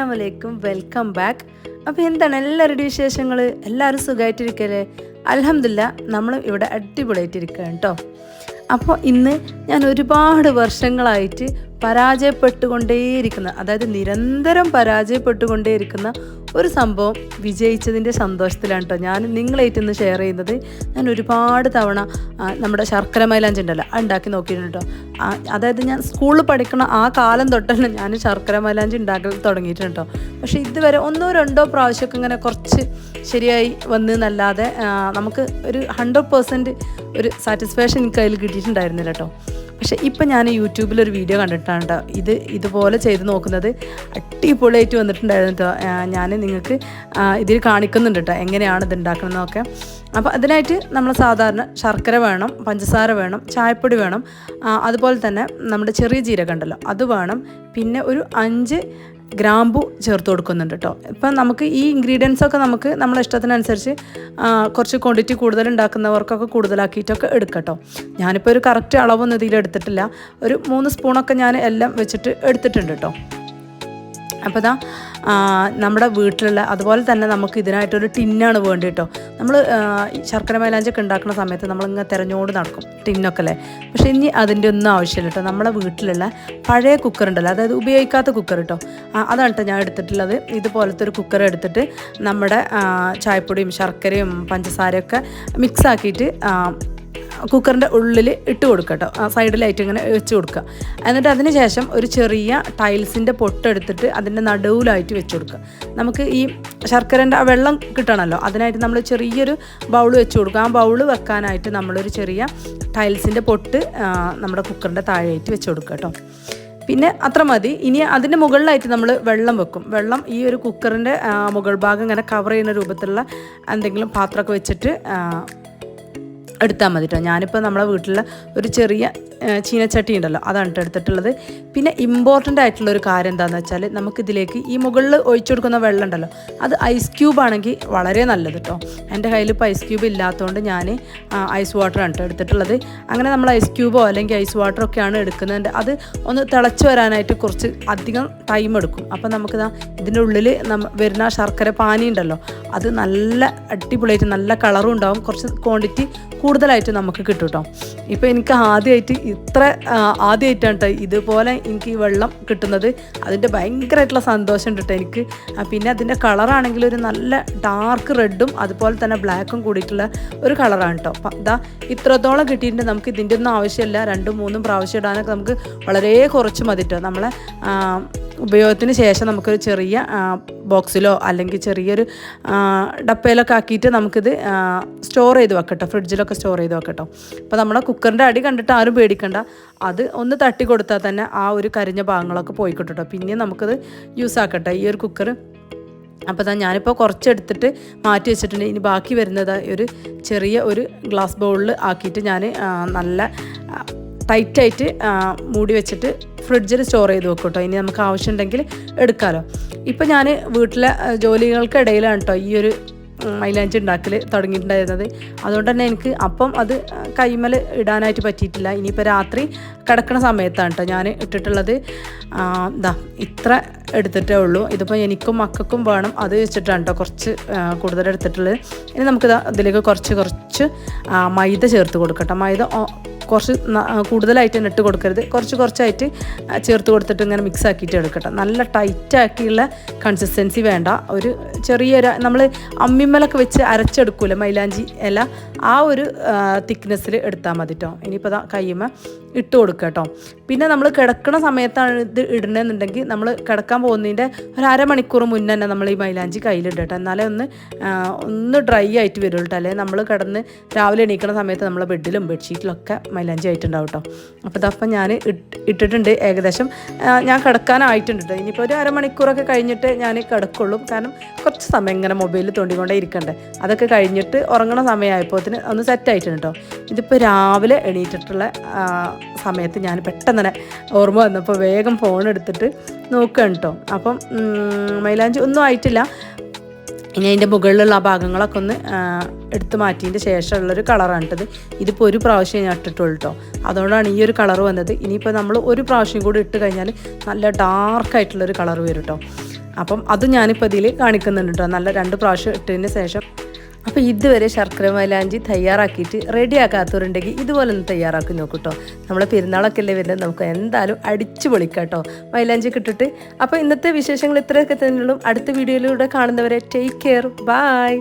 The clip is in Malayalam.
അസ്സാം വലൈക്കും വെൽക്കം ബാക്ക് അപ്പോൾ എന്താണ് എല്ലാവരുടെയും വിശേഷങ്ങൾ എല്ലാവരും സുഖമായിട്ടിരിക്കല്ലേ അലഹമില്ല നമ്മൾ ഇവിടെ അടിപൊളിയായിട്ടിരിക്കുകയാണ് കേട്ടോ അപ്പോൾ ഇന്ന് ഞാൻ ഒരുപാട് വർഷങ്ങളായിട്ട് പരാജയപ്പെട്ടുകൊണ്ടേയിരിക്കുന്ന അതായത് നിരന്തരം പരാജയപ്പെട്ടുകൊണ്ടേയിരിക്കുന്ന ഒരു സംഭവം വിജയിച്ചതിന്റെ സന്തോഷത്തിലാണ് കേട്ടോ ഞാൻ നിങ്ങളായിട്ട് ഇന്ന് ഷെയർ ചെയ്യുന്നത്. ഞാൻ ഒരുപാട് തവണ നമ്മുടെ ശർക്കര മൈലാഞ്ചി ഉണ്ടല്ലോ ഉണ്ടാക്കി നോക്കിയിട്ടുണ്ട് കേട്ടോ അതായത് ഞാൻ സ്കൂളിൽ പഠിക്കണ ആ കാലം തൊട്ടല്ല ഞാൻ ശർക്കര മൈലാഞ്ചി ഉണ്ടാക്കൽ തുടങ്ങിയിട്ടുണ്ട് കേട്ടോ പക്ഷേ ഇതുവരെ ഒന്നോ രണ്ടോ പ്രാവശ്യമൊക്കെ ഇങ്ങനെ കുറച്ച് ശരിയായി വന്ന് എന്നല്ലാതെ നമുക്ക് ഒരു ഹൺഡ്രഡ് പേഴ്സന്റ് ഒരു സാറ്റിസ്ഫാക്ഷൻ എനിക്ക് അതിൽ കിട്ടിയിട്ടുണ്ടായിരുന്നില്ല കേട്ടോ പക്ഷെ ഇപ്പം ഞാൻ യൂട്യൂബിൽ ഒരു വീഡിയോ കണ്ടിട്ടാണ് കേട്ടോ ഇത് ഇതുപോലെ ചെയ്ത് നോക്കുന്നത്. അടിപൊളിയായിട്ട് വന്നിട്ടുണ്ടായിരുന്നു കേട്ടോ ഞാൻ നിങ്ങൾക്ക് ഇതിൽ കാണിക്കുന്നുണ്ട് കേട്ടോ എങ്ങനെയാണ് ഇത് ഉണ്ടാക്കണമെന്നൊക്കെ അപ്പോൾ അതിനായിട്ട് നമ്മൾ സാധാരണ ശർക്കര വേണം പഞ്ചസാര വേണം ചായപ്പൊടി വേണം. അതുപോലെ തന്നെ നമ്മുടെ ചെറിയ ജീരകം ഉണ്ടല്ലോ അത് വേണം. പിന്നെ ഒരു അഞ്ച് ഗ്രാമ്പു ചേർത്ത് കൊടുക്കുന്നുണ്ട് കേട്ടോ ഇപ്പം നമുക്ക് ഈ ഇൻഗ്രീഡിയൻസ് ഒക്കെ നമുക്ക് നമ്മളെ ഇഷ്ടത്തിനനുസരിച്ച് കുറച്ച് ക്വാണ്ടിറ്റി കൂടുതൽ ഉണ്ടാക്കുന്നവർക്കൊക്കെ കൂടുതലാക്കിയിട്ടൊക്കെ എടുക്കാം കേട്ടോ ഞാനിപ്പോൾ ഒരു കറക്റ്റ് അളവൊന്നും ഇതിൽ എടുത്തിട്ടില്ല. ഒരു മൂന്ന് സ്പൂണൊക്കെ ഞാൻ എല്ലാം വെച്ചിട്ട് എടുത്തിട്ടുണ്ട് കേട്ടോ അപ്പോൾ ഇതാ നമ്മുടെ വീട്ടിലുള്ള അതുപോലെ തന്നെ നമുക്ക് ഇതിനായിട്ടൊരു ടിന്നാണ് വേണ്ടി കേട്ടോ നമ്മൾ ശർക്കര മൈലാഞ്ചൊക്കെ ഉണ്ടാക്കുന്ന സമയത്ത് നമ്മളിങ്ങനെ തിരഞ്ഞോട് നടക്കും ടിന്നൊക്കെ അല്ലേ പക്ഷേ ഇനി അതിന്റെ ഒന്നും ആവശ്യമില്ല കേട്ടോ. നമ്മുടെ വീട്ടിലുള്ള പഴയ കുക്കർ ഉണ്ടല്ലോ അതായത് ഉപയോഗിക്കാത്ത കുക്കർ കേട്ടോ അതാണ് കേട്ടോ ഞാൻ എടുത്തിട്ടുള്ളത്. ഇതുപോലത്തെ ഒരു കുക്കർ എടുത്തിട്ട് നമ്മുടെ ചായപ്പൊടിയും ശർക്കരയും പഞ്ചസാരയൊക്കെ മിക്സ് ആക്കിയിട്ട് കുക്കറിന്റെ ഉള്ളിൽ ഇട്ട് കൊടുക്കുക കേട്ടോ ആ സൈഡിലായിട്ട് ഇങ്ങനെ വെച്ച് കൊടുക്കുക. എന്നിട്ട് അതിന് ശേഷം ഒരു ചെറിയ ടൈൽസിന്റെ പൊട്ടെടുത്തിട്ട് അതിന്റെ നടുവിലായിട്ട് വെച്ച് കൊടുക്കുക. നമുക്ക് ഈ ശർക്കരന്റെ ആ വെള്ളം കിട്ടണമല്ലോ അതിനായിട്ട് നമ്മൾ ചെറിയൊരു ബൗൾ വെച്ച് കൊടുക്കുക. ആ ബൗൾ വെക്കാനായിട്ട് നമ്മളൊരു ചെറിയ ടൈൽസിന്റെ പൊട്ട് നമ്മുടെ കുക്കറിന്റെ താഴെയായിട്ട് വെച്ച് കൊടുക്കുക കേട്ടോ പിന്നെ അത്ര മതി. ഇനി അതിന്റെ മുകളിലായിട്ട് നമ്മൾ വെള്ളം വെക്കും. വെള്ളം ഈ ഒരു കുക്കറിന്റെ മുകൾ ഭാഗം ഇങ്ങനെ കവർ ചെയ്യുന്ന രൂപത്തിലുള്ള എന്തെങ്കിലും പാത്രമൊക്കെ വെച്ചിട്ട് എടുത്താൽ മതി കേട്ടോ ഞാനിപ്പോൾ നമ്മളെ വീട്ടിലെ ഒരു ചെറിയ ചീനച്ചട്ടി ഉണ്ടല്ലോ അതാണ് കേട്ടോ എടുത്തിട്ടുള്ളത്. പിന്നെ ഇമ്പോർട്ടന്റ് ആയിട്ടുള്ള ഒരു കാര്യം എന്താണെന്ന് വെച്ചാൽ നമുക്കിതിലേക്ക് ഈ മുകളിൽ ഒഴിച്ചു കൊടുക്കുന്ന വെള്ളം ഉണ്ടല്ലോ അത് ഐസ് ക്യൂബ് ആണെങ്കിൽ വളരെ നല്ലത് കേട്ടോ എന്റെ കയ്യിൽ ഇപ്പോൾ ഐസ് ക്യൂബ് ഇല്ലാത്തതുകൊണ്ട് ഞാൻ ഐസ് വാട്ടറാണ് കേട്ടോ എടുത്തിട്ടുള്ളത്. അങ്ങനെ നമ്മൾ ഐസ് ക്യൂബോ അല്ലെങ്കിൽ ഐസ് വാട്ടറോ ഒക്കെയാണ് എടുക്കുന്നത് അത് ഒന്ന് തിളച്ച് വരാനായിട്ട് കുറച്ച് അധികം ടൈം എടുക്കും. അപ്പോൾ നമുക്ക് ഇതിന്റെ ഉള്ളിൽ വരുന്ന ശർക്കര പാനി ഉണ്ടല്ലോ അത് നല്ല അടിപൊളിയായിട്ട് നല്ല കളറും ഉണ്ടാവും. കുറച്ച് ക്വാണ്ടിറ്റി കൂടുതലായിട്ട് നമുക്ക് കിട്ടും കേട്ടോ ഇപ്പോൾ എനിക്ക് ആദ്യമായിട്ട് ഇത്ര ആദ്യമായിട്ടാണ് കേട്ടോ ഇതുപോലെ എനിക്ക് ഈ വെള്ളം കിട്ടുന്നത്. അതിന്റെ ഭയങ്കരമായിട്ടുള്ള സന്തോഷം കേട്ടോ എനിക്ക്. പിന്നെ അതിന്റെ കളറാണെങ്കിൽ ഒരു നല്ല ഡാർക്ക് റെഡും അതുപോലെ തന്നെ ബ്ലാക്കും കൂടിയിട്ടുള്ള ഒരു കളറാണ് കേട്ടോ അപ്പം ഇതാ ഇത്രത്തോളം കിട്ടിയിട്ടുണ്ട്. നമുക്ക് ഇതിന്റെ ഒന്നും ആവശ്യമില്ല. രണ്ടും മൂന്നും പ്രാവശ്യം ഇടാനൊക്കെ നമുക്ക് വളരെ കുറച്ച് മതി കേട്ടോ നമ്മളെ ഉപയോഗത്തിന് ശേഷം നമുക്കൊരു ചെറിയ ബോക്സിലോ അല്ലെങ്കിൽ ചെറിയൊരു ഡപ്പയിലൊക്കെ ആക്കിയിട്ട് നമുക്കിത് സ്റ്റോർ ചെയ്ത് വെക്കട്ടോ. ഫ്രിഡ്ജിലൊക്കെ സ്റ്റോർ ചെയ്ത് വെക്കട്ടോ. അപ്പോൾ നമ്മുടെ കുക്കറിന്റെ അടി കണ്ടിട്ട് ആരും പേടിക്കണ്ട. അത് ഒന്ന് തട്ടി കൊടുത്താൽ തന്നെ ആ ഒരു കരിഞ്ഞ ഭാഗങ്ങളൊക്കെ പോയിക്കിട്ടോ കേട്ടോ പിന്നെ നമുക്കത് യൂസ് ആക്കട്ടെ. ഈ ഒരു കുക്കർ അപ്പോൾ തന്നെ ഞാനിപ്പോൾ കുറച്ചെടുത്തിട്ട് മാറ്റി വെച്ചിട്ടുണ്ട്. ഇനി ബാക്കി വരുന്നത് ഒരു ചെറിയ ഒരു ഗ്ലാസ് ബൗളിൽ ആക്കിയിട്ട് ഞാൻ നല്ല ടൈറ്റായിട്ട് മൂടി വെച്ചിട്ട് ഫ്രിഡ്ജിൽ സ്റ്റോർ ചെയ്ത് വെക്കും കേട്ടോ ഇനി നമുക്ക് ആവശ്യമുണ്ടെങ്കിൽ എടുക്കാമല്ലോ ഇപ്പോൾ ഞാൻ വീട്ടിലെ ജോലികൾക്കിടയിലാണ് കേട്ടോ ഈ ഒരു മൈലാഞ്ചി ഉണ്ടാക്കൽ തുടങ്ങിയിട്ടുണ്ടായിരുന്നത്. അതുകൊണ്ട് തന്നെ എനിക്ക് അപ്പം അത് കൈമൽ ഇടാനായിട്ട് പറ്റിയിട്ടില്ല. ഇനിയിപ്പോൾ രാത്രി കിടക്കുന്ന സമയത്താണ് കേട്ടോ ഞാൻ ഇട്ടിട്ടുള്ളത്. എന്താ ഇതാ ഇത്ര എടുത്തിട്ടേ ഉള്ളൂ. ഇതിപ്പോൾ എനിക്കും മക്കൾക്കും വേണം അത് വെച്ചിട്ടാണ് കേട്ടോ കുറച്ച് കൂടുതൽ എടുത്തിട്ടുള്ളത്. ഇനി നമുക്ക് ഇതിലേക്ക് കുറച്ച് കുറച്ച് മൈദ ചേർത്ത് കൊടുക്കട്ടെ മൈദ കുറച്ച് കൂടുതലായിട്ട് തന്നെ ഇട്ട് കൊടുക്കരുത്. കുറച്ച് കുറച്ചായിട്ട് ചേർത്ത് കൊടുത്തിട്ട് ഇങ്ങനെ മിക്സ് ആക്കിയിട്ട് എടുക്കട്ടെ. നല്ല ടൈറ്റാക്കിയുള്ള കൺസിസ്റ്റൻസി വേണ്ട. ഒരു ചെറിയൊരു നമ്മൾ അമ്മിമ്മലൊക്കെ വെച്ച് അരച്ചെടുക്കൂല മൈലാഞ്ചി ഇല ആ ഒരു തിക്നെസ്സിൽ എടുത്താൽ മതി കേട്ടോ ഇനിയിപ്പോൾ കയ്യുമ്മ ഇട്ട് കൊടുക്കുക കേട്ടോ പിന്നെ നമ്മൾ കിടക്കുന്ന സമയത്താണ് ഇത് ഇടണമെന്നുണ്ടെങ്കിൽ നമ്മൾ കിടക്കാൻ പോകുന്നതിന്റെ ഒരു അരമണിക്കൂർ മുന്നേ തന്നെ നമ്മൾ ഈ മൈലാഞ്ചി കയ്യിലിട്ട് കേട്ടോ എന്നാലേ ഒന്ന് ഒന്ന് ഡ്രൈ ആയിട്ട് വരുള്ളൂ കേട്ടോ അല്ലെങ്കിൽ നമ്മൾ കിടന്ന് രാവിലെ എണീക്കുന്ന സമയത്ത് നമ്മളെ ബെഡിലും ബെഡ്ഷീറ്റിലൊക്കെ മൈലാഞ്ചി ആയിട്ടുണ്ടാവും കേട്ടോ അപ്പോൾ ഇതപ്പം ഞാൻ ഇട്ടിട്ടുണ്ട് ഏകദേശം. ഞാൻ കിടക്കാനായിട്ടുണ്ട് കേട്ടോ ഇനിയിപ്പോൾ ഒരു അരമണിക്കൂറൊക്കെ കഴിഞ്ഞിട്ട് ഞാൻ കിടക്കുള്ളൂ. കാരണം കുറച്ച് സമയം ഇങ്ങനെ മൊബൈലിൽ തോണ്ടിക്കൊണ്ടേ ഇരിക്കണ്ടേ. അതൊക്കെ കഴിഞ്ഞിട്ട് ഉറങ്ങണ സമയമായപ്പോത്തിന് ഒന്ന് സെറ്റായിട്ടുണ്ട് കേട്ടോ ഇതിപ്പോൾ രാവിലെ എണീറ്റിട്ടുള്ള സമയത്ത് ഞാൻ പെട്ടെന്ന് തന്നെ ഓർമ്മ വന്നപ്പോൾ വേഗം ഫോൺ എടുത്തിട്ട് നോക്കുകയാണ് കേട്ടോ അപ്പം മൈലാഞ്ചി ഒന്നും ആയിട്ടില്ല. ഇനി അതിന്റെ മുകളിലുള്ള ആ ഭാഗങ്ങളൊക്കെ ഒന്ന് എടുത്തു മാറ്റിയതിന്റെ ശേഷമുള്ളൊരു കളറാണ് ഇട്ടത് ഇതിപ്പോൾ ഒരു പ്രാവശ്യം ഞാൻ ഇട്ടിട്ടുള്ളൂ കേട്ടോ അതുകൊണ്ടാണ് ഈ ഒരു കളർ വന്നത്. ഇനിയിപ്പോൾ നമ്മൾ ഒരു പ്രാവശ്യം കൂടി ഇട്ട് കഴിഞ്ഞാൽ നല്ല ഡാർക്കായിട്ടുള്ളൊരു കളർ വരും കേട്ടോ അപ്പം അത് ഞാനിപ്പോൾ ഇതിൽ കാണിക്കുന്നുണ്ട് കേട്ടോ നല്ല രണ്ട് പ്രാവശ്യം ഇട്ടതിന് ശേഷം അപ്പോൾ ഇതുവരെ ശർക്കര മൈലാഞ്ചി തയ്യാറാക്കിയിട്ട് റെഡി ആക്കാത്തവരുണ്ടെങ്കിൽ ഇതുപോലെ ഒന്ന് തയ്യാറാക്കി നോക്കൂ കേട്ടോ നമ്മളെ പെരുന്നാളൊക്കെ അല്ലേ വരുന്നത്? നമുക്ക് എന്തായാലും അടിച്ചു പൊളിക്കാം കേട്ടോ മൈലാഞ്ചി കിട്ടിട്ട് അപ്പോൾ ഇന്നത്തെ വിശേഷങ്ങൾ ഇത്രയൊക്കെ തന്നെയുള്ളൂ. അടുത്ത വീഡിയോയിലൂടെ കാണുന്നവരെ ടേക്ക് കെയർ ബൈ